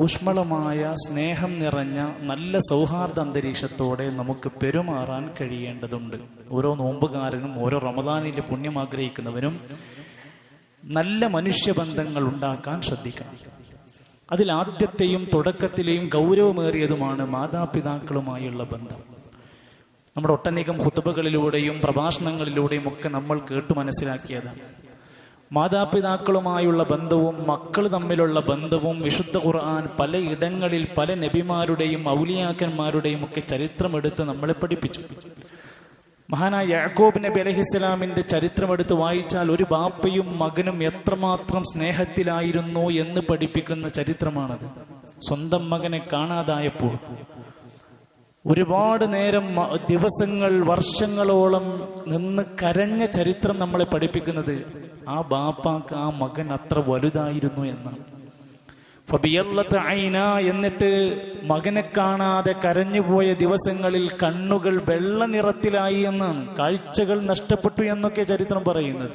ഊഷ്മളമായ സ്നേഹം നിറഞ്ഞ നല്ല സൗഹാർദ്ദ അന്തരീക്ഷത്തോടെ നമുക്ക് പെരുമാറാൻ കഴിയേണ്ടതുണ്ട്. ഓരോ നോമ്പുകാരനും ഓരോ റമദാനിലെ പുണ്യം ആഗ്രഹിക്കുന്നവനും നല്ല മനുഷ്യബന്ധങ്ങൾ ഉണ്ടാക്കാൻ ശ്രദ്ധിക്കണം. അതിൽ ആദ്യത്തെയും തുടക്കത്തിലെയും ഗൗരവമേറിയതുമാണ് മാതാപിതാക്കളുമായുള്ള ബന്ധം. നമ്മുടെ ഒട്ടനേകം ഹുത്തുബകളിലൂടെയും പ്രഭാഷണങ്ങളിലൂടെയും ഒക്കെ നമ്മൾ കേട്ടു മനസ്സിലാക്കിയതാണ്. മാതാപിതാക്കളുമായുള്ള ബന്ധവും മക്കൾ തമ്മിലുള്ള ബന്ധവും വിശുദ്ധ ഖുർആൻ പലയിടങ്ങളിൽ പല നബിമാരുടെയും ഔലിയാക്കന്മാരുടെയും ഒക്കെ ചരിത്രമെടുത്ത് നമ്മളെ പഠിപ്പിച്ചു. മഹാനായ യാക്കോബ് നബി അലഹിസ്സലാമിന്റെ ചരിത്രമെടുത്ത് വായിച്ചാൽ ഒരു ബാപ്പയും മകനും എത്രമാത്രം സ്നേഹത്തിലായിരുന്നു എന്ന് പഠിപ്പിക്കുന്ന ചരിത്രമാണത്. സ്വന്തം മകനെ കാണാതായപ്പോൾ ഒരുപാട് നേരം ദിവസങ്ങൾ വർഷങ്ങളോളം നിന്ന് കരഞ്ഞ ചരിത്രം നമ്മളെ പഠിപ്പിക്കുന്നത് ആ ബാപ്പാക്ക് ആ മകൻ അത്ര വലുതായിരുന്നു എന്നാണ്. ഫബിയല്ലത്ത് എന്നിട്ട് മകനെ കാണാതെ കരഞ്ഞുപോയ ദിവസങ്ങളിൽ കണ്ണുകൾ വെള്ള നിറത്തിലായി എന്നാണ്. കാഴ്ചകൾ നഷ്ടപ്പെട്ടു എന്നൊക്കെ ചരിത്രം പറയുന്നത്.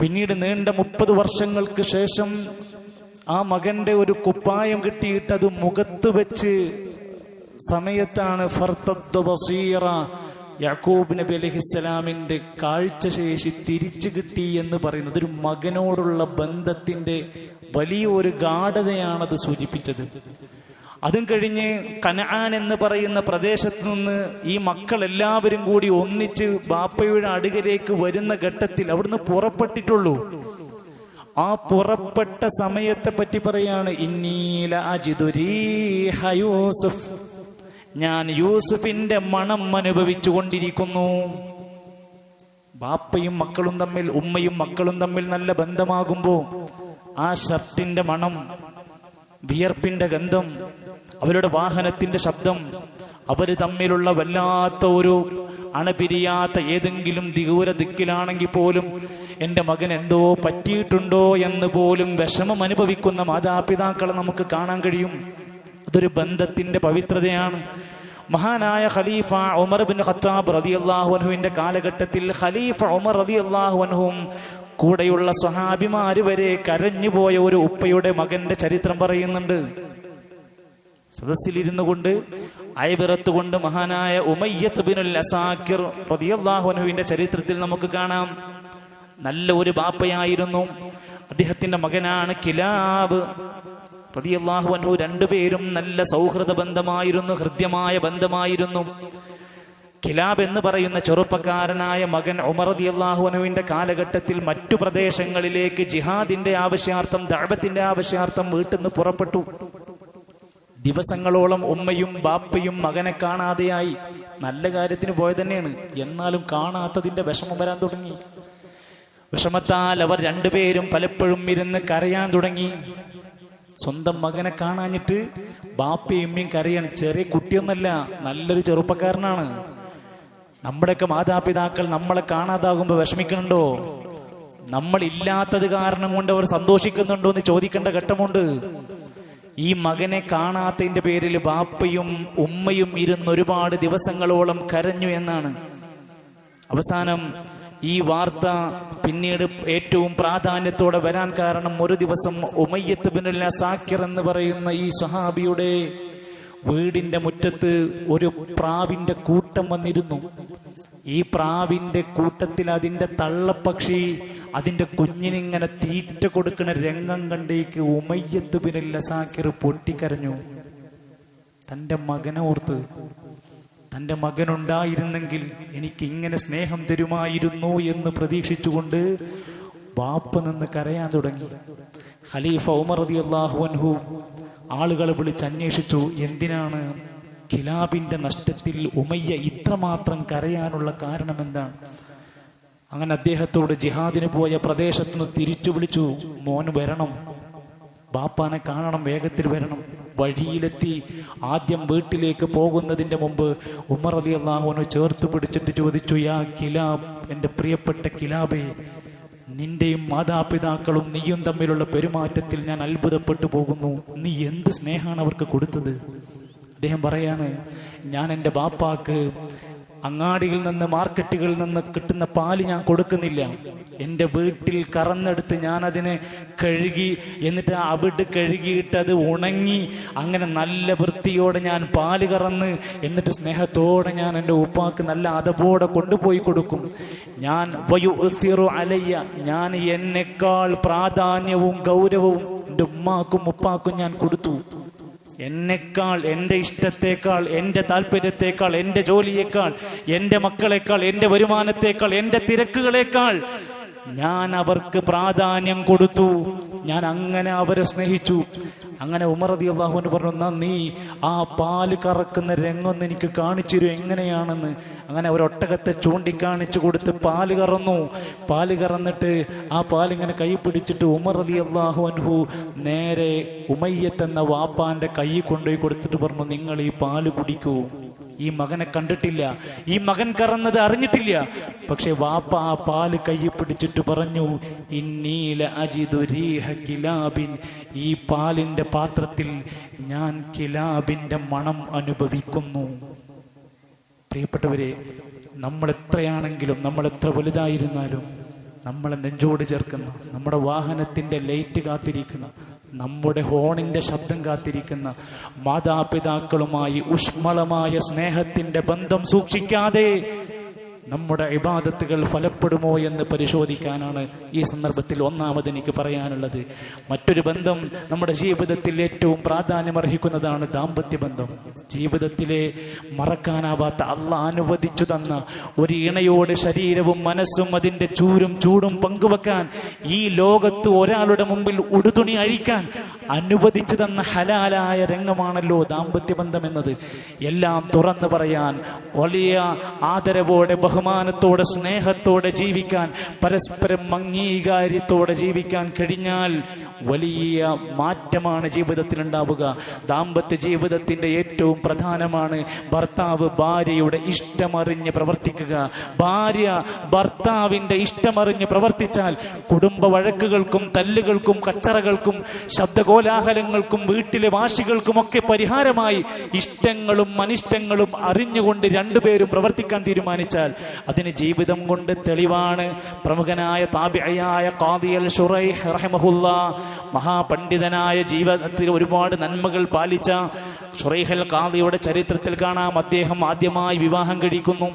പിന്നീട് നീണ്ട മുപ്പത് വർഷങ്ങൾക്ക് ശേഷം ആ മകന്റെ ഒരു കുപ്പായം കിട്ടിയിട്ട് അത് മുഖത്ത് വെച്ച് സമയത്താണ് ഫർത്തദ്ദ ബസീറ യാക്കൂബ് നബി അലഹിസ്സലാമിന്റെ കാഴ്ചശേഷി തിരിച്ചു കിട്ടി എന്ന് പറയുന്നത് ഒരു മകനോടുള്ള ബന്ധത്തിന്റെ വലിയ ഒരു ഗാഠതയാണത് സൂചിപ്പിച്ചത്. അതും കഴിഞ്ഞ് കനആൻ എന്ന് പറയുന്ന പ്രദേശത്ത് നിന്ന് ഈ മക്കൾ എല്ലാവരും കൂടി ഒന്നിച്ച് ബാപ്പയുടെ അടുകലേക്ക് വരുന്ന ഘട്ടത്തിൽ അവിടുന്ന് പുറപ്പെട്ടിട്ടുള്ളൂ. ആ പുറപ്പെട്ട സമയത്തെ പറ്റി പറയാണ് ഇന്നീല അജിതുരീ യൂസുഫ്. ഞാൻ യൂസുഫിന്റെ മണം അനുഭവിച്ചു കൊണ്ടിരിക്കുന്നു ബാപ്പയും മക്കളും തമ്മിൽ ഉമ്മയും മക്കളും തമ്മിൽ നല്ല ബന്ധമാകുമ്പോ ആ ഷർട്ടിന്റെ മണം വിയർപ്പിന്റെ ഗന്ധം അവരുടെ വാഹനത്തിന്റെ ശബ്ദം അവർ തമ്മിലുള്ള വല്ലാത്ത ഒരു അണപിരിയാത്ത ഏതെങ്കിലും ദൂര ദിക്കിലാണെങ്കിൽ പോലും എന്റെ മകൻ എന്തോ പറ്റിയിട്ടുണ്ടോ എന്ന് പോലും വിഷമം അനുഭവിക്കുന്ന മാതാപിതാക്കളെ നമുക്ക് കാണാൻ കഴിയും. അതൊരു ബന്ധത്തിന്റെ പവിത്രതയാണ്. മഹാനായ ഖലീഫ ഉമർ ബിൻ ഖത്താബ് റതി അൻഹുവിന്റെ കാലഘട്ടത്തിൽ ഖലീഫ ഉമർ റതി അൻഹുവും കൂടെയുള്ള സ്വഹാബിമാര് വരെ കരഞ്ഞുപോയ ഒരു ഉപ്പയുടെ മകന്റെ ചരിത്രം പറയുന്നുണ്ട്. സദസ്സിലിരുന്നു കൊണ്ട് അയവിറത്തുകൊണ്ട് മഹാനായ ഉമയ്യത്ത് ബിനുൽ അസാക്കിർ റളിയല്ലാഹു അൻഹുവിന്റെ ചരിത്രത്തിൽ നമുക്ക് കാണാം. നല്ല ഒരു ബാപ്പയായിരുന്നു. അദ്ദേഹത്തിന്റെ മകനാണ് കിലാബ്. റളിയല്ലാഹു അൻഹു രണ്ടുപേരും നല്ല സൗഹൃദ ബന്ധമായിരുന്നു ഹൃദ്യമായ ബന്ധമായിരുന്നു. കിലാബ് എന്ന് പറയുന്ന ചെറുപ്പക്കാരനായ മകൻ ഉമർ റളിയല്ലാഹു അൻഹുവിന്റെ കാലഘട്ടത്തിൽ മറ്റു പ്രദേശങ്ങളിലേക്ക് ജിഹാദിന്റെ ആവശ്യാർത്ഥം ദഅവത്തിന്റെ ആവശ്യാർത്ഥം വീട്ടിൽ നിന്ന് പുറപ്പെട്ടു. ദിവസങ്ങളോളം ഉമ്മയും ബാപ്പയും മകനെ കാണാതെയായി. നല്ല കാര്യത്തിന് പോയത് തന്നെയാണ്. എന്നാലും കാണാത്തതിന്റെ വിഷമം വരാൻ തുടങ്ങി. വിഷമത്താൽ അവർ രണ്ടുപേരും പലപ്പോഴും ഇരുന്ന് കരയാൻ തുടങ്ങി. സ്വന്തം മകനെ കാണാഞ്ഞിട്ട് ബാപ്പയും ഉമ്മയും കരയാണ്. ചെറിയ കുട്ടിയൊന്നല്ല നല്ലൊരു ചെറുപ്പക്കാരനാണ്. നമ്മുടെയൊക്കെ മാതാപിതാക്കൾ നമ്മളെ കാണാതാകുമ്പോൾ വിഷമിക്കുന്നുണ്ടോ നമ്മൾ ഇല്ലാത്തത് കാരണം കൊണ്ട് അവർ സന്തോഷിക്കുന്നുണ്ടോ എന്ന് ചോദിക്കേണ്ട ഘട്ടമുണ്ട്. ഈ മകനെ കാണാത്തതിന്റെ പേരിൽ ബാപ്പയും ഉമ്മയും ഇരുന്ന് ഒരുപാട് ദിവസങ്ങളോളം കരഞ്ഞു എന്നാണ്. അവസാനം ഈ വാർത്ത പിന്നീട് ഏറ്റവും പ്രാധാന്യത്തോടെ വരാൻ കാരണം ഒരു ദിവസം ഉമയ്യത്ത് പിന്നില്ല സാക്കിർ എന്ന് പറയുന്ന ഈ സഹാബിയുടെ വീടിന്റെ മുറ്റത്ത് ഒരു പ്രാവിന്റെ കൂട്ടം വന്നിരുന്നു. ഈ പ്രാവിന്റെ കൂട്ടത്തിൽ അതിന്റെ തള്ളപ്പക്ഷി അതിന്റെ കുഞ്ഞിനിങ്ങനെ തീറ്റ കൊടുക്കുന്ന രംഗം കണ്ടേക്ക് ഉമയ്യത്ത് പിന്നില്ല സാക്കിർ പൊട്ടിക്കരഞ്ഞു. തന്റെ മകനെ ഓർത്ത് തന്റെ മകനുണ്ടായിരുന്നെങ്കിൽ എനിക്ക് ഇങ്ങനെ സ്നേഹം തരുമായിരുന്നു എന്ന് പ്രതീക്ഷിച്ചുകൊണ്ട് ബാപ്പ നിന്ന് കരയാൻ തുടങ്ങി. ഖലീഫ ഉമർ റതി അൻഹു ആളുകളെ വിളിച്ച് അന്വേഷിച്ചു എന്തിനാണ് ഖിലാബിന്റെ നഷ്ടത്തിൽ ഉമയ്യ ഇത്രമാത്രം കരയാനുള്ള കാരണം എന്താണ് അങ്ങനെ അദ്ദേഹത്തോട് ജിഹാദിന് പോയ പ്രദേശത്തുനിന്ന് തിരിച്ചു വിളിച്ചു മോന് വരണം ബാപ്പാനെ കാണണം വേഗത്തിൽ വരണം. വഴിയിലെത്തി ആദ്യം വീട്ടിലേക്ക് പോകുന്നതിന്റെ മുമ്പ് ഉമർ അലി അള്ളാഹുവിനെ ചേർത്ത് പിടിച്ചിട്ട് ചോദിച്ചു യാ കിലാബ് എന്റെ പ്രിയപ്പെട്ട കിലാബേ നിന്റെയും മാതാപിതാക്കളും നീയും തമ്മിലുള്ള പെരുമാറ്റത്തിൽ ഞാൻ അത്ഭുതപ്പെട്ടു പോകുന്നു. നീ എന്ത് സ്നേഹമാണ് അവർക്ക് കൊടുത്തത്? അദ്ദേഹം പറയാണ് ഞാൻ എന്റെ ബാപ്പാക്ക് അങ്ങാടിയിൽ നിന്ന് മാർക്കറ്റുകളിൽ നിന്ന് കിട്ടുന്ന പാൽ ഞാൻ കൊടുക്കുന്നില്ല. എന്റെ വീട്ടിൽ കറന്നെടുത്ത് ഞാനതിനെ കഴുകി എന്നിട്ട് അവിടെ കഴുകിയിട്ട് അത് ഉണങ്ങി അങ്ങനെ നല്ല വൃത്തിയോടെ ഞാൻ പാൽ കറന്ന് എന്നിട്ട് സ്നേഹത്തോടെ ഞാൻ എന്റെ ഉപ്പാക്ക് നല്ല അതപോടെ കൊണ്ടുപോയി കൊടുക്കും. ഞാൻ അലയ്യ ഞാൻ എന്നെക്കാൾ പ്രാധാന്യവും ഗൗരവവും എന്റെ ഉമ്മാക്കും ഉപ്പാക്കും ഞാൻ കൊടുത്തു. എന്നെക്കാൾ എന്റെ ഇഷ്ടത്തേക്കാൾ എന്റെ താല്പര്യത്തേക്കാൾ എന്റെ ജോലിയേക്കാൾ എന്റെ മക്കളെക്കാൾ എന്റെ വരുമാനത്തേക്കാൾ എന്റെ തിരക്കുകളേക്കാൾ ഞാൻ അവർക്ക് പ്രാധാന്യം കൊടുത്തു. ഞാൻ അങ്ങനെ അവരെ സ്നേഹിച്ചു. അങ്ങനെ ഉമർ അതി അള്ളാഹുവിന് പറഞ്ഞു എന്നാ നീ ആ പാൽ കറക്കുന്ന രംഗൊന്ന് എനിക്ക് കാണിച്ചു തരും എങ്ങനെയാണെന്ന്. അങ്ങനെ ഒരൊട്ടകത്തെ ചൂണ്ടിക്കാണിച്ചു കൊടുത്ത് പാൽ കറന്നു. പാൽ കറന്നിട്ട് ആ പാലിങ്ങനെ കൈ പിടിച്ചിട്ട് ഉമർ അതി അള്ളാഹു അൻഹു നേരെ ഉമയ്യത്തെന്ന വാപ്പാന്റെ കൈ കൊണ്ടുപോയി കൊടുത്തിട്ട് പറഞ്ഞു നിങ്ങൾ ഈ പാൽ കുടിക്കൂ. ഈ മകനെ കണ്ടിട്ടില്ല. ഈ മകൻ കറന്നത് അറിഞ്ഞിട്ടില്ല. പക്ഷെ വാപ്പ ആ പാൽ കൈ പിടിച്ചിട്ട് പറഞ്ഞു ഇന്നീല കിലാബിൻ. ഈ പാലിന്റെ പാത്രത്തിൽ ഞാൻ കിലാബിന്റെ മണം അനുഭവിക്കുന്നു. പ്രിയപ്പെട്ടവരെ നമ്മൾ എത്രയാണെങ്കിലും നമ്മൾ എത്ര വലുതായിരുന്നാലും നമ്മളെ നെഞ്ചോട് ചേർക്കുന്ന നമ്മുടെ വാഹനത്തിന്റെ ലൈറ്റ് കാത്തിരിക്കുന്ന നമ്മുടെ ഹോണിന്റെ ശബ്ദം കാത്തിരിക്കുന്ന മാതാപിതാക്കളുമായി ഊഷ്മളമായ സ്നേഹത്തിന്റെ ബന്ധം സൂക്ഷിക്കാതെ നമ്മുടെ ഇബാദത്തുകൾ ഫലപ്പെടുമോ എന്ന് പരിശോധിക്കാനാണ് ഈ സന്ദർഭത്തിൽ ഒന്നാമത് എനിക്ക് പറയാനുള്ളത്. മറ്റൊരു ബന്ധം നമ്മുടെ ജീവിതത്തിൽ ഏറ്റവും പ്രാധാന്യമർഹിക്കുന്നതാണ് ദാമ്പത്യ ബന്ധം. ജീവിതത്തിലെ മറക്കാനാവാത്ത അള്ള അനുവദിച്ചു തന്ന ഒരു ഇണയോട് ശരീരവും മനസ്സും അതിന്റെ ചൂരും ചൂടും പങ്കുവെക്കാൻ ഈ ലോകത്ത് ഒരാളുടെ മുമ്പിൽ ഉടുതുണി അഴിക്കാൻ അനുവദിച്ചു തന്ന ഹലാലായ രംഗമാണല്ലോ ദാമ്പത്യ ബന്ധം എന്നത്. എല്ലാം തുറന്നു പറയാൻ വലിയ ആദരവോടെ ബഹുമാനത്തോടെ സ്നേഹത്തോടെ ജീവിക്കാൻ പരസ്പരം അംഗീകാര്യത്തോടെ ജീവിക്കാൻ കഴിഞ്ഞാൽ വലിയ മാറ്റമാണ് ജീവിതത്തിൽ ഉണ്ടാവുക ദാമ്പത്യ ജീവിതത്തിന്റെ ഏറ്റവും പ്രധാനമാണ് ഭർത്താവ് ഭാര്യയുടെ ഇഷ്ടമറിഞ്ഞ് പ്രവർത്തിക്കുക. ഭാര്യ ഭർത്താവിന്റെ ഇഷ്ടമറിഞ്ഞ് പ്രവർത്തിച്ചാൽ കുടുംബ വഴക്കുകൾക്കും തല്ലുകൾക്കും കച്ചറകൾക്കും ശബ്ദകോലാഹലങ്ങൾക്കും വീട്ടിലെ വാശികൾക്കുമൊക്കെ പരിഹാരമായി ഇഷ്ടങ്ങളും അനിഷ്ടങ്ങളും അറിഞ്ഞുകൊണ്ട് രണ്ടുപേരും പ്രവർത്തിക്കാൻ തീരുമാനിച്ചാൽ അതിന് ജീവിതം കൊണ്ട് തെളിവാണ്. പ്രമുഖനായ താബിയായ കാദിയൽ ഷുറൈഹ് മഹാപണ്ഡിതനായ ജീവിതത്തിൽ ഒരുപാട് നന്മകൾ പാലിച്ച ഷുറൈഹൽ കാദിയുടെ ചരിത്രത്തിൽ കാണാം. അദ്ദേഹം ആദ്യമായി വിവാഹം കഴിക്കുന്നു.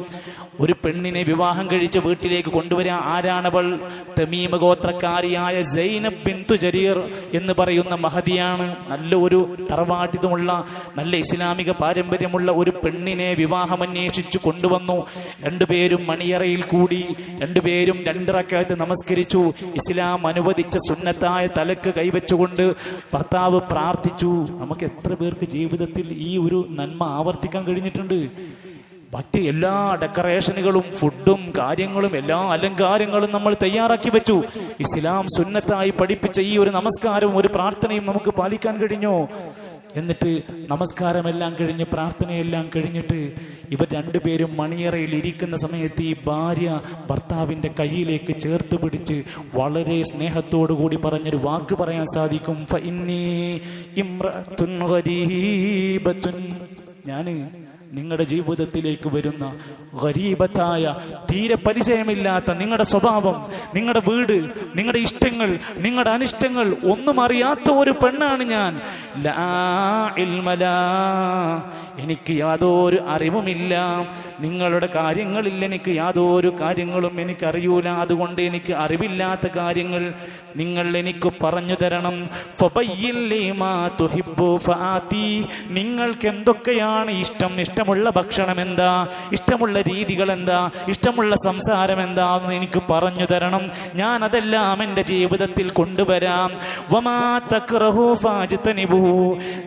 ഒരു പെണ്ണിനെ വിവാഹം കഴിച്ച് വീട്ടിലേക്ക് കൊണ്ടുവരാൻ ആരാണവൾ? തമീമ ഗോത്രക്കാരിയായ സൈനബ് ബിന്തു ജരീർ എന്ന് പറയുന്ന മഹതിയാണ്. നല്ല ഒരു തറവാട്ടിതുമുള്ള നല്ല ഇസ്ലാമിക പാരമ്പര്യമുള്ള ഒരു പെണ്ണിനെ വിവാഹം അന്വേഷിച്ചു കൊണ്ടുവന്നു. രണ്ടുപേരും മണിയറയിൽ കൂടി രണ്ടുപേരും രണ്ടിറക്കകത്ത് നമസ്കരിച്ചു. ഇസ്ലാം അനുവദിച്ച സുന്നത്തായ തലക്ക് കൈവച്ചുകൊണ്ട് ഭർത്താവ് പ്രാർത്ഥിച്ചു. നമുക്ക് എത്ര പേർക്ക് ജീവിതത്തിൽ ഈ ഒരു നന്മ ആവർത്തിക്കാൻ കഴിഞ്ഞിട്ടുണ്ട്? മറ്റ് എല്ലാ ഡെക്കറേഷനുകളും ഫുഡും കാര്യങ്ങളും എല്ലാ അലങ്കാരങ്ങളും നമ്മൾ തയ്യാറാക്കി വെച്ചു. ഇസ്ലാം സുന്നത്തായി പഠിപ്പിച്ച ഈ ഒരു നമസ്കാരവും ഒരു പ്രാർത്ഥനയും നമുക്ക് പാലിക്കാൻ കഴിഞ്ഞോ? എന്നിട്ട് നമസ്കാരമെല്ലാം കഴിഞ്ഞ് പ്രാർത്ഥനയെല്ലാം കഴിഞ്ഞിട്ട് ഇവർ രണ്ടുപേരും മണിയറയിൽ ഇരിക്കുന്ന സമയത്ത് ഈ ഭാര്യ ഭർത്താവിന്റെ കയ്യിലേക്ക് ചേർത്ത് പിടിച്ച് വളരെ സ്നേഹത്തോടു കൂടി പറഞ്ഞൊരു വാക്ക് പറയാൻ സാധിക്കും. "ഫ ഇന്നി ഇമ്രഅത്തുൻ ഗരീബത്തുൻ." ഞാൻ നിങ്ങളുടെ ജീവിതത്തിലേക്ക് വരുന്ന ഗരീബത്തായ തീരെ പരിചയമില്ലാത്ത നിങ്ങളുടെ സ്വഭാവം നിങ്ങളുടെ വീട് നിങ്ങളുടെ ഇഷ്ടങ്ങൾ നിങ്ങളുടെ അനിഷ്ടങ്ങൾ ഒന്നും അറിയാത്ത ഒരു പെണ്ണാണ് ഞാൻ. എനിക്ക് യാതൊരു അറിവുമില്ല. നിങ്ങളുടെ കാര്യങ്ങളിൽ എനിക്ക് യാതൊരു കാര്യങ്ങളും എനിക്കറിയൂല. അതുകൊണ്ട് എനിക്ക് അറിവില്ലാത്ത കാര്യങ്ങൾ നിങ്ങൾ എനിക്ക് പറഞ്ഞു തരണം. നിങ്ങൾക്ക് എന്തൊക്കെയാണ് ഇഷ്ടം? ഇഷ്ടമുള്ള ഭക്ഷണം എന്താ? ഇഷ്ടമുള്ള രീതികൾ എന്താ? ഇഷ്ടമുള്ള സംസാരം എന്താ? എന്ന് എനിക്ക് പറഞ്ഞു തരണം. ഞാൻ അതെല്ലാം എന്റെ ജീവിതത്തിൽ കൊണ്ടുവരാം.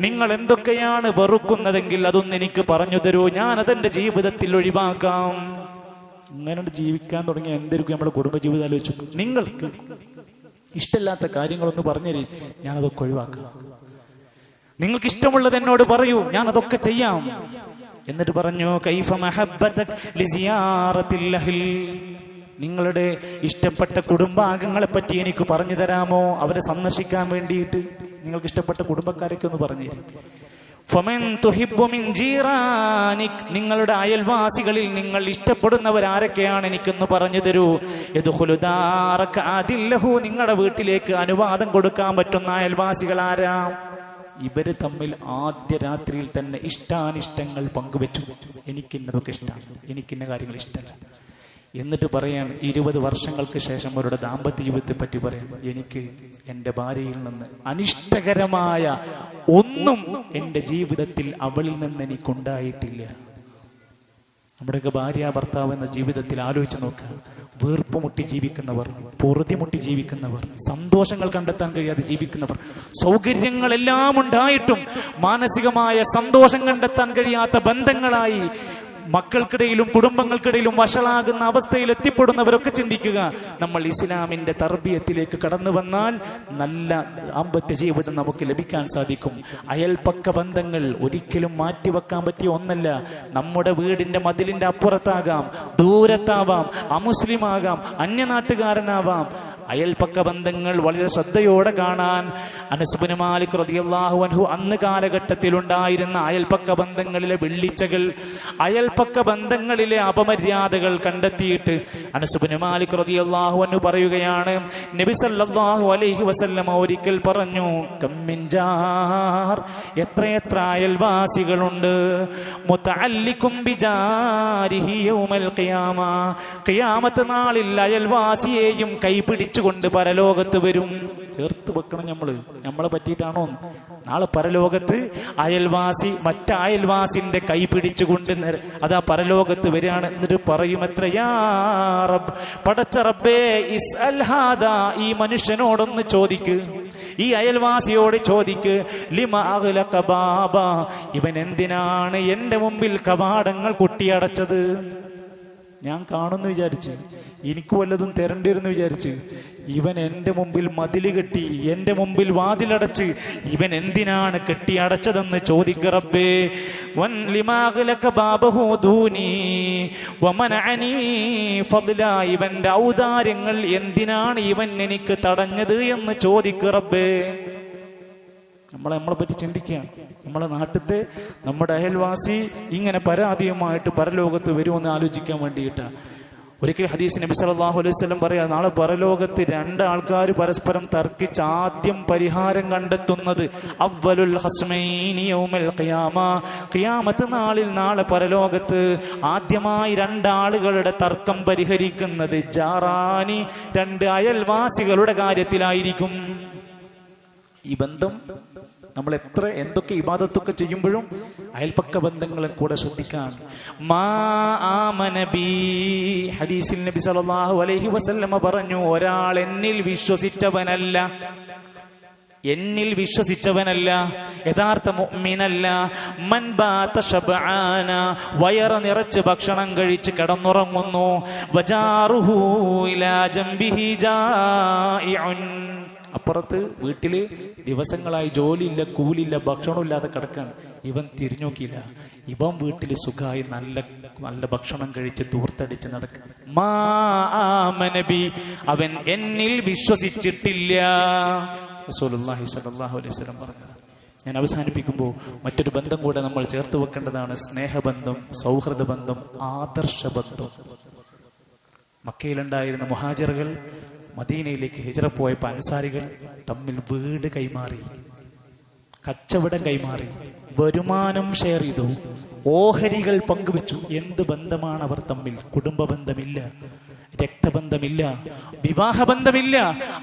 നിങ്ങൾ എന്തൊക്കെയാണ് വെറുക്കുന്നതെങ്കിൽ അതൊന്ന് എനിക്ക് പറഞ്ഞു തരൂ. ഞാൻ അതെന്റെ ജീവിതത്തിൽ ഒഴിവാക്കാം. ഇങ്ങനെ ജീവിക്കാൻ തുടങ്ങിയ എന്തായിരിക്കും നമ്മുടെ കുടുംബജീവിതം ആലോചിച്ചു നിങ്ങൾക്ക് ഇഷ്ടമില്ലാത്ത കാര്യങ്ങളൊന്ന് ഞാൻ ഞാനതൊക്കെ ഒഴിവാക്കാം. നിങ്ങൾക്ക് ഇഷ്ടമുള്ളത് എന്നോട് പറയൂ. ഞാൻ അതൊക്കെ ചെയ്യാം. എന്നിട്ട് പറഞ്ഞു കൈഫ. നിങ്ങളുടെ ഇഷ്ടപ്പെട്ട കുടുംബാംഗങ്ങളെ പറ്റി എനിക്ക് പറഞ്ഞു തരാമോ? അവരെ സന്ദർശിക്കാൻ വേണ്ടിയിട്ട് നിങ്ങൾക്ക് ഇഷ്ടപ്പെട്ട കുടുംബക്കാരൊക്കെ ഒന്ന് പറഞ്ഞു നിങ്ങളുടെ അയൽവാസികളിൽ നിങ്ങൾ ഇഷ്ടപ്പെടുന്നവർ ആരൊക്കെയാണ് എനിക്കൊന്ന് പറഞ്ഞു തരൂ? അതില്ലഹു നിങ്ങളുടെ വീട്ടിലേക്ക് അനുവാദം കൊടുക്കാൻ പറ്റുന്ന അയൽവാസികൾ ആരാ? ഇവർ തമ്മിൽ ആദ്യ രാത്രിയിൽ തന്നെ ഇഷ്ടാനിഷ്ടങ്ങൾ പങ്കുവെച്ചു. എനിക്കിന്നതൊക്കെ ഇഷ്ടമാണ് എനിക്കിന്ന കാര്യങ്ങൾ ഇഷ്ടമല്ല. എന്നിട്ട് പറയാണ് ഇരുപത് വർഷങ്ങൾക്ക് ശേഷം അവരുടെ ദാമ്പത്യ ജീവിതത്തെ പറ്റി പറയാൻ എനിക്ക് എന്റെ ഭാര്യയിൽ നിന്ന് അനിഷ്ടകരമായ ഒന്നും എന്റെ ജീവിതത്തിൽ അവളിൽ നിന്ന് എനിക്കുണ്ടായിട്ടില്ല. നമ്മുടെയൊക്കെ ഭാര്യ ഭർത്താവ് എന്ന ജീവിതത്തിൽ ആലോചിച്ച് നോക്കുക വീർപ്പുമുട്ടി ജീവിക്കുന്നവർ പൊറുതിമുട്ടി ജീവിക്കുന്നവർ സന്തോഷങ്ങൾ കണ്ടെത്താൻ കഴിയാതെ ജീവിക്കുന്നവർ സൗകര്യങ്ങളെല്ലാം ഉണ്ടായിട്ടും മാനസികമായ സന്തോഷം കണ്ടെത്താൻ കഴിയാത്ത ബന്ധങ്ങളായി മക്കൾക്കിടയിലും കുടുംബങ്ങൾക്കിടയിലും വഷളാകുന്ന അവസ്ഥയിൽ എത്തിപ്പെടുന്നവരൊക്കെ ചിന്തിക്കുക. നമ്മൾ ഇസ്ലാമിന്റെ തർബീയത്തിലേക്ക് കടന്നു വന്നാൽ നല്ല ദാമ്പത്യ ജീവിതം നമുക്ക് ലഭിക്കാൻ സാധിക്കും. അയൽപക്ക ബന്ധങ്ങൾ ഒരിക്കലും മാറ്റിവെക്കാൻ പറ്റിയ ഒന്നല്ല. നമ്മുടെ വീടിന്റെ മതിലിന്റെ അപ്പുറത്താകാം ദൂരത്താവാം അമുസ്ലിമാകാം അന്യനാട്ടുകാരനാവാം. അയൽപ്പക്ക ബന്ധങ്ങൾ വളരെ ശ്രദ്ധയോടെ കാണാൻ അനസുബിന് മാലിക് റതിയല്ലാഹു അൻഹു അന്ന് കാലഘട്ടത്തിൽ ഉണ്ടായിരുന്ന അയൽപ്പക്ക ബന്ധങ്ങളിലെ വെള്ളിച്ചകൾ അയൽപക്ക ബന്ധങ്ങളിലെ അപമര്യാദകൾ കണ്ടെത്തിയിട്ട് അനസുബിന് മാലിക് റതിയല്ലാഹു അൻഹു പറയുകയാണ് നബി സല്ലല്ലാഹു അലൈഹി വസല്ലം ഒരിക്കൽ പറഞ്ഞു എത്രയെത്ര അയൽവാസികളുണ്ട്? മുതഅല്ലിക്കും ബിജാരിഹി യൗമൽ ഖിയാമ ഖിയാമത്ത് നാളിൽ അയൽവാസിയെയും കൈപിടിച്ചുകൊണ്ട് പരലോകത്ത് വരും. ചേർത്ത് വെക്കണം നമ്മൾ നമ്മളെ പറ്റിയിട്ടാണോ നാളെ പരലോകത്ത് അയൽവാസി മറ്റയൽവാസിന്റെ കൈ പിടിച്ചുകൊണ്ട് അതാ പരലോകത്ത് വരികയാണ്. എന്നിട്ട് പറയും എത്രയാ റബ്ബ് പടച്ച റബ്ബേ ഇസ് അൽഹാദാ ഈ മനുഷ്യനോടൊന്ന് ചോദിക്ക്. ഈ അയൽവാസിയോട് ചോദിക്ക്. ലിമ അഗ്ലഖ ബാബ ഇവൻ എന്തിനാണ് എന്റെ മുമ്പിൽ കവാടങ്ങൾ കൊട്ടിയടച്ചത്? ഞാൻ കാണുന്നു വിചാരിച്ച്. എനിക്ക് വല്ലതും തരണ്ടി വരുന്നു വിചാരിച്ച് ഇവൻ എന്റെ മുമ്പിൽ മതിൽ കെട്ടി എന്റെ മുമ്പിൽ വാതിലടച്ച് ഇവൻ എന്തിനാണ് കെട്ടി അടച്ചതെന്ന് ചോദിക്ക റബ്ബേ. വൻ ബാബഹു ഇവന്റെ ഔദാര്യങ്ങൾ എന്തിനാണ് ഇവൻ എനിക്ക് തടഞ്ഞത് എന്ന് ചോദിക്ക റബ്ബേ. നമ്മളെ നമ്മളെ പറ്റി ചിന്തിക്കുക നമ്മളെ നാട്ടിലത്തെ നമ്മുടെ അയൽവാസി ഇങ്ങനെ പരാതിയുമായിട്ട് പരലോകത്ത് വരുമെന്ന് ആലോചിക്കാൻ വേണ്ടിയിട്ട്. ഒരിക്കൽ ഹദീസ് നബി സല്ലല്ലാഹു അലൈഹി സ്വലം പറയാ നാളെ പരലോകത്ത് രണ്ട് ആൾക്കാർ പരസ്പരം തർക്കിച്ച് ആദ്യം പരിഹാരം കണ്ടെത്തുന്നത് ഖിയാമ. ഖിയാമത്ത് നാളിൽ നാളെ പരലോകത്ത് ആദ്യമായി രണ്ടാളുകളുടെ തർക്കം പരിഹരിക്കുന്നത് ജാറാനി രണ്ട് അയൽവാസികളുടെ കാര്യത്തിലായിരിക്കും. ഈ ബന്ധം നമ്മൾ എത്ര എന്തൊക്കെ ഇബാദത്തൊക്കെ ചെയ്യുമ്പോഴും അയൽപ്പക്ക ബന്ധങ്ങളെ കൂടെ ശ്രദ്ധിക്കാൻ. മാ ഹദീസിൽ നബി സല്ലല്ലാഹു അലൈഹി വസല്ലമ പറഞ്ഞു ഒരാൾ എന്നിൽ വിശ്വസിച്ചവനല്ല. എന്നിൽ വിശ്വസിച്ചവനല്ല. യഥാർത്ഥ മുഅ്മിനല്ല. മൻ ബാത ശബ്ആന വയറ് നിറച്ച് ഭക്ഷണം കഴിച്ച് കിടന്നുറങ്ങുന്നു. വജാറുഹു ഇലാ ജംബിഹി അപ്പുറത്ത് വീട്ടിൽ ദിവസങ്ങളായി ജോലിയില്ല കൂലിയില്ല ഭക്ഷണമില്ലാതെ കിടക്കാണ്. ഇവൻ തിരിഞ്ഞു നോക്കിയില്ല. ഇവൻ വീട്ടിൽ സുഖമായി നല്ല നല്ല ഭക്ഷണം കഴിച്ച് തൂർത്തടിച്ച് നടക്കുക അവൻ എന്നിൽ വിശ്വസിച്ചിട്ടില്ല. റസൂലുള്ളാഹി അലൈഹി വസല്ലം പറഞ്ഞത്. ഞാൻ അവസാനിപ്പിക്കുമ്പോൾ മറ്റൊരു ബന്ധം കൂടെ നമ്മൾ ചേർത്ത് വെക്കേണ്ടതാണ്. സ്നേഹബന്ധം സൗഹൃദ ബന്ധം ആദർശ ബന്ധം മക്കയിലുണ്ടായിരുന്ന മുഹാജിറുകൾ മദീനയിലേക്ക് ഹിജറ പോയപ്പോൾ അൻസാരികൾ തമ്മിൽ വീട് കൈമാറി കച്ചവടം കൈമാറി വരുമാനം ഷെയർ ചെയ്തു ഓഹരികൾ പങ്കുവെച്ചു. എന്ത് ബന്ധമാണ് അവർ തമ്മിൽ? കുടുംബ ബന്ധമില്ല രക്തബന്ധമില്ല വിവാഹബന്ധമില്ല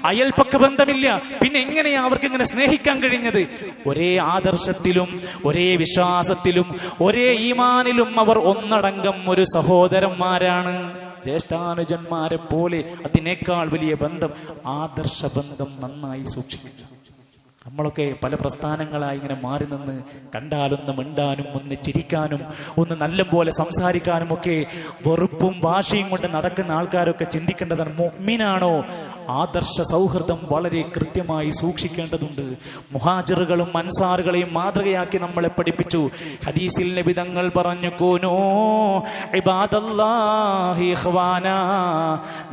അയൽപക്ക ബന്ധമില്ല. പിന്നെ എങ്ങനെയാ അവർക്ക് ഇങ്ങനെ സ്നേഹിക്കാൻ കഴിഞ്ഞത്? ഒരേ ആദർശത്തിലും ഒരേ വിശ്വാസത്തിലും ഒരേ ഈമാനിലും അവർ ഒന്നടങ്കം ഒരു സഹോദരന്മാരാണ്. ജ്യേഷ്ഠാനുജന്മാരെ പോലെ അതിനേക്കാൾ വലിയ ബന്ധം ആദർശ ബന്ധം നന്നായി സൂക്ഷിക്കുക. നമ്മളൊക്കെ പല പ്രസ്ഥാനങ്ങളായി ഇങ്ങനെ മാറി നിന്ന് കണ്ടാലൊന്ന് മിണ്ടാനും ഒന്ന് ചിരിക്കാനും ഒന്ന് നല്ല പോലെ സംസാരിക്കാനും ഒക്കെ വെറുപ്പും ഭാഷയും കൊണ്ട് നടക്കുന്ന ആൾക്കാരൊക്കെ ചിന്തിക്കേണ്ടതാണ്. മൊമ്മിനാണോ ആദർശ സൗഹൃദം വളരെ കൃത്യമായി സൂക്ഷിക്കേണ്ടതുണ്ട്. മുഹാജിറുകളും അൻസാറുകളെയും മാതൃകയാക്കി നമ്മളെ പഠിപ്പിച്ചു. ഹദീസിൽ നബിതങ്ങൾ പറഞ്ഞു കോനോ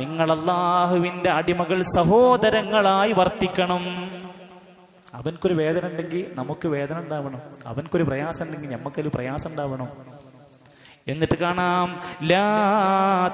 നിങ്ങൾ അള്ളാഹുവിന്റെ അടിമകൾ സഹോദരങ്ങളായി വർത്തിക്കണം. അവൻക്കൊരു വേദന ഉണ്ടെങ്കിൽ നമുക്ക് വേദന ഉണ്ടാവണം. അവൻക്കൊരു പ്രയാസം ഉണ്ടെങ്കിൽ നമുക്കൊരു പ്രയാസം ഉണ്ടാവണം. എന്നിട്ട് കാണാം ലാ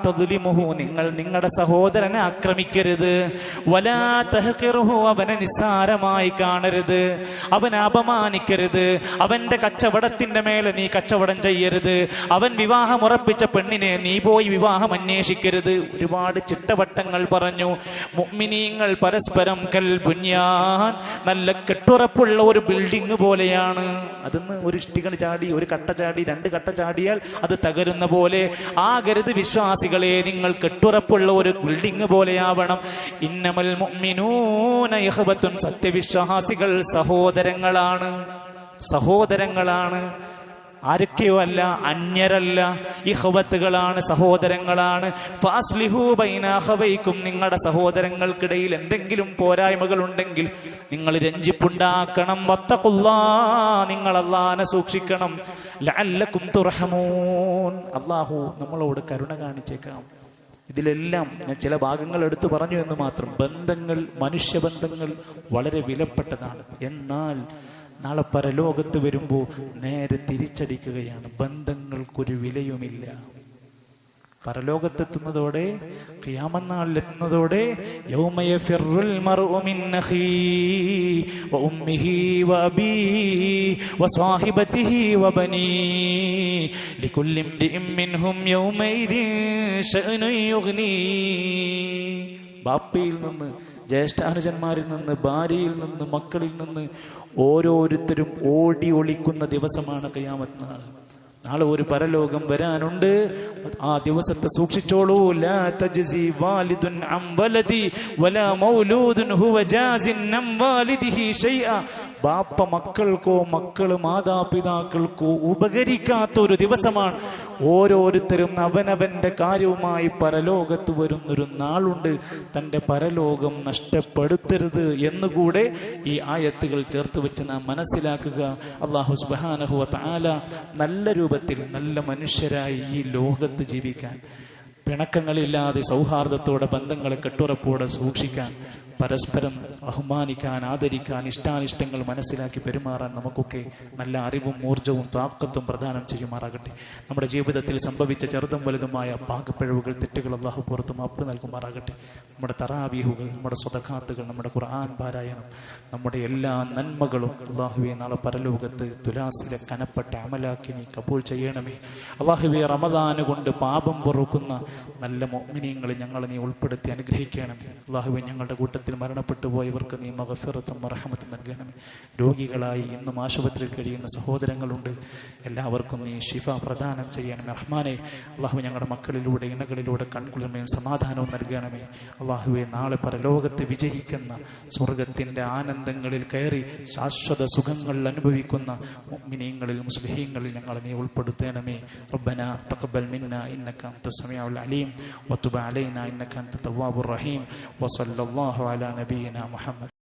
തദ്ലിമുഹു നിങ്ങൾ നിങ്ങളുടെ സഹോദരനെ ആക്രമിക്കരുത്. വലാ തഹ്ഖിറുഹു അവനെ നിസ്സാരമായി കാണരുത്. അവനെ അപമാനിക്കരുത്. അവന്റെ കച്ചവടത്തിന്റെ മേലെ നീ കച്ചവടം ചെയ്യരുത്. അവൻ വിവാഹം ഉറപ്പിച്ച പെണ്ണിനെ നീ പോയി വിവാഹം അന്വേഷിക്കരുത്. ഒരുപാട് ചിട്ടവട്ടങ്ങൾ പറഞ്ഞു. മുഅ്മിനീങ്ങൾ പരസ്പരം കൽ ബുന്യാൻ നല്ല കെട്ടുറപ്പുള്ള ഒരു ബിൽഡിംഗ് പോലെയാണ്. അതിന്ന് ഒരു ഇഷ്ടികൾ ചാടി ഒരു കട്ട ചാടി രണ്ട് കട്ട ചാടിയാൽ അത് തകരുന്ന പോലെ ആകരുത് വിശ്വാസികളെ നിങ്ങൾ കെട്ടുറപ്പുള്ള ഒരു ബിൽഡിംഗ് പോലെയാവണം. ഇന്നമൽ മുഅ്മിനൂന സത്യവിശ്വാസികൾ സഹോദരങ്ങളാണ്. സഹോദരങ്ങളാണ്. ആരൊക്കെയോ അല്ല അന്യരല്ല ഇഹ്വത്തുകളാണ് സഹോദരങ്ങളാണ്. ഫാസ്ലിഹു ബൈന അഖവൈക്കും നിങ്ങളുടെ സഹോദരങ്ങൾക്കിടയിൽ എന്തെങ്കിലും പോരായ്മകൾ ഉണ്ടെങ്കിൽ നിങ്ങൾ രഞ്ജിപ്പുണ്ടാക്കണം. വത്തഖുല്ലാ നിങ്ങൾ അള്ളാനെ സൂക്ഷിക്കണം. ലഅല്ലക്കും തുർഹമൂൻ. അള്ളാഹു നമ്മളോട് കരുണ കാണിച്ചേക്കാം. ഇതിലെല്ലാം ഞാൻ ചില ഭാഗങ്ങൾ എടുത്തു പറഞ്ഞു എന്ന് മാത്രം. ബന്ധങ്ങൾ മനുഷ്യബന്ധങ്ങൾ വളരെ വിലപ്പെട്ടതാണ്. എന്നാൽ നാളെ പരലോകത്ത് വരുമ്പോൾ നേരെ തിരിച്ചടിക്കുകയാണ്. ബന്ധങ്ങൾക്കൊരു വിലയുമില്ല. പരലോകത്തെത്തുന്നതോടെ യുഗ്നീ. ബാപ്പയിൽ നിന്ന് ജ്യേഷ്ഠാനുജന്മാരിൽ നിന്ന് ഭാര്യയിൽ നിന്ന് മക്കളിൽ നിന്ന് ഓരോരുത്തരും ഓടി ഒളിക്കുന്ന ദിവസമാണ് കയ്യാമത്ത് നാൾ. നാളെ ഒരു പരലോകം വരാനുണ്ട്. ആ ദിവസത്തെ സൂക്ഷിച്ചോളൂ. ബാപ്പ മക്കൾക്കോ മക്കൾ മാതാപിതാക്കൾക്കോ ഉപകരിക്കാത്ത ഒരു ദിവസമാണ്. ഓരോരുത്തരും അവനവന്റെ കാര്യവുമായി പരലോകത്ത് വരുന്നൊരു നാളുണ്ട്. തന്റെ പരലോകം നഷ്ടപ്പെടുത്തരുത് എന്നുകൂടെ ഈ ആയത്തുകൾ ചേർത്ത് വെച്ച് നാം മനസ്സിലാക്കുക. അള്ളാഹു സുബാനഹുവ താല നല്ല രൂപത്തിൽ നല്ല മനുഷ്യരായി ഈ ലോകത്ത് ജീവിക്കാൻ പിണക്കങ്ങളില്ലാതെ സൗഹാർദ്ദത്തോടെ ബന്ധങ്ങളെ കെട്ടുറപ്പോടെ സൂക്ഷിക്കാൻ പരസ്പരം ബഹുമാനിക്കാൻ ആദരിക്കാൻ ഇഷ്ടാനിഷ്ടങ്ങൾ മനസ്സിലാക്കി പെരുമാറാൻ നമുക്കൊക്കെ നല്ല അറിവും ഊർജവും താക്കത്തും പ്രദാനം ചെയ്യുമാറാകട്ടെ. നമ്മുടെ ജീവിതത്തിൽ സംഭവിച്ച ചെറുതും വലുതുമായ പാകപ്പിഴവുകൾ തെറ്റുകൾ അള്ളാഹു പുറത്ത് മാപ്പ് നൽകുമാറാകട്ടെ. നമ്മുടെ തറാവീഹുകൾ നമ്മുടെ സ്വതഖാത്തുകൾ നമ്മുടെ ഖുർആൻ പാരായണം നമ്മുടെ എല്ലാ നന്മകളും അള്ളാഹുവെ നാളെ പരലോകത്ത് തുലാസിലെ കനപ്പെട്ട അമലാക്കി നീ കബൂൾ ചെയ്യണമേ. അള്ളാഹുവെ റമദാന് കൊണ്ട് പാപം പൊറുക്കുന്ന നല്ല മോമിനിയങ്ങളെ ഞങ്ങളെ നീ ഉൾപ്പെടുത്തി അനുഗ്രഹിക്കണമേ. അള്ളാഹുവെ ഞങ്ങളുടെ കൂട്ടത്തിൽ മരണപ്പെട്ടു പോയവർക്ക് നീ മകഫിറത്തും മറഹമത്തും നൽകണമേ രോഗികളായി ഇന്നും ആശുപത്രിയിൽ കഴിയുന്ന സഹോദരങ്ങളുണ്ട് എല്ലാവർക്കും നീ ഷിഫ പ്രദാനം ചെയ്യണമേ റഹ്മാനെ അള്ളാഹു ഞങ്ങളുടെ മക്കളിലൂടെ ഇണകളിലൂടെ കൺകുളിർമയും സമാധാനവും നൽകണമേ അള്ളാഹുവെ നാളെ പരലോകത്ത് വിജയിക്കുന്ന സ്വർഗത്തിന്റെ ആനന്ദങ്ങളിൽ കയറി ശാശ്വത സുഖങ്ങൾ അനുഭവിക്കുന്ന മുഅ്മിനീങ്ങളിൽ മുസ്ലിഹീങ്ങളിൽ ഞങ്ങളെ നീ ഉൾപ്പെടുത്തണമേ ربنا تقبل منا انك انت السميع العليم وتب علينا انك انت التواب الرحيم وصلى الله على نبينا محمد.